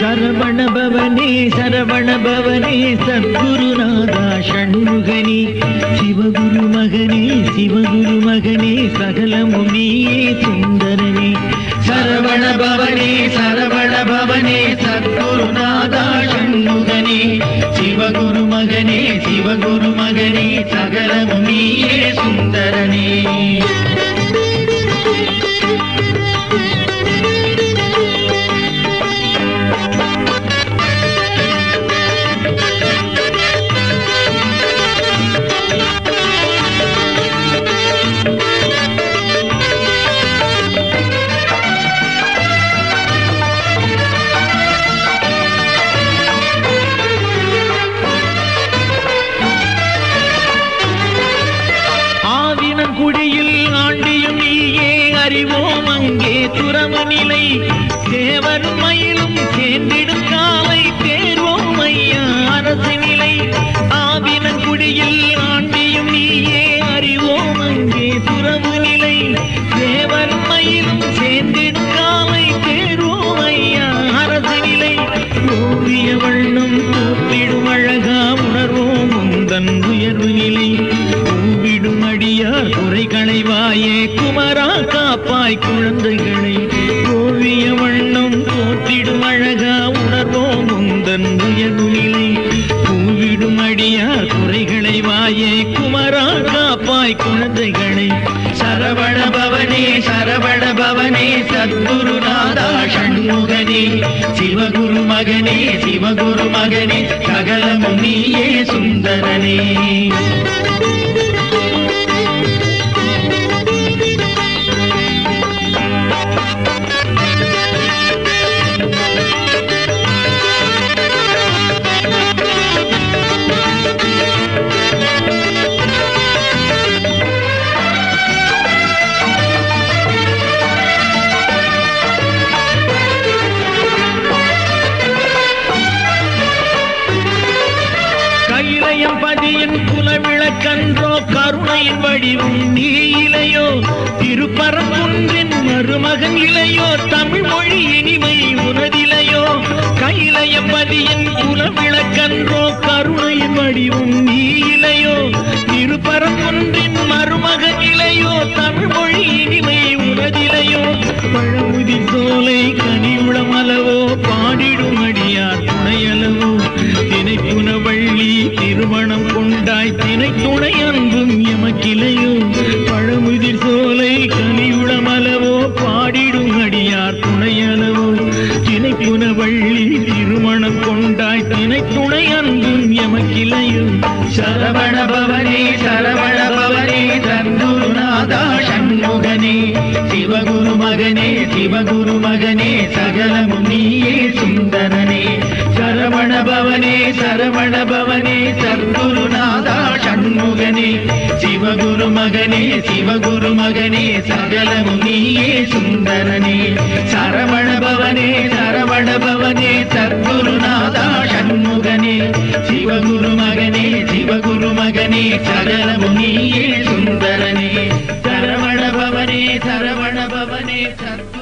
శరవణ భవని శరవణ భవని సద్గురునాథ షణ్ముగని శివగురు మగని శివగురు మగని సకలము నీ సుందరని శరవణ భవని శరవణ భవని ಸದ್ಗುರುನಾದ ಷಣ್ಮುಗನೇ ಶಿವಗುರು ಮಗನೇ ಶಿವಗುರು ಮಗನೇ ಸಗಲವು ನೀಯೇ ಸುಂದರನೇ துறவு நிலை தேவரும் மயிலும் சேர்ந்திடும் காலை தேர்வோம் ஐயா. அரசு நிலை ஆவினங்குடியில் ஆண்டியும் குமரா காப்பாய் குழந்தைகளை. ஓவிய வண்ணம் போற்றிடும் அழகா உணர்வோம் முந்தன் உயர்நிலை பூவிடும் அடியார் குறைகளை வாயே குமரா காப்பாய் குழந்தைகளை. சரவண பவனே சரவண பவனே சத்குருநாதா ஷண்முகனே. சிவகுரு மகனே சிவகுரு மகனே சகலமும் நீயே சுந்தரனே. கையிலையம் பதியின் குலவிளக்கன்றோ கருணையின் வடிவும் நீ இலையோ திருப்பரங்குன்றின் மருமகன் இலையோ தமிழ் மொழி இனிமை உனதிலையோ கையிலையம்பதியின் குலவிளக்கன்றோ கருணையின் வடிவும் நீ இலையோ திருப்பரங்குன்றின் மருமகன் இலையோ தமிழ் மொழி இனிமை உனதிலையோ பழமுதி சோலை திருமணம் கொண்டாய் தினை துணை அன்பும் எமக்கிளையோ. பழமுதிர் சோலை கனியுளமளவோ பாடிடும் அடியார் துணையளவோ. தினை புனவள்ளி திருமணம் கொண்டாய் தினை துணை அன்பும் எமக்கிளையோ. சரவண பவனே சரவண பவனே தந்துருநாதா சண்முகனே. சிவகுரு மகனே சிவகுரு மகனே சகலமும் நீயே சுந்தரனே. శరవణ భవని శరవణ భవని సద్గురునాథ షణ్ముగనే శివగురు మగనే శివగురు మగని సగలము నీయే సుందరని. శరవణ భవని శరవణ భవని సద్గురునాథ షణ్ముగనే శివగురు మగనే శివగురు మగని సగలము నీయే సుందరని. శరవణ భవని శరవణ భవని సద్గురు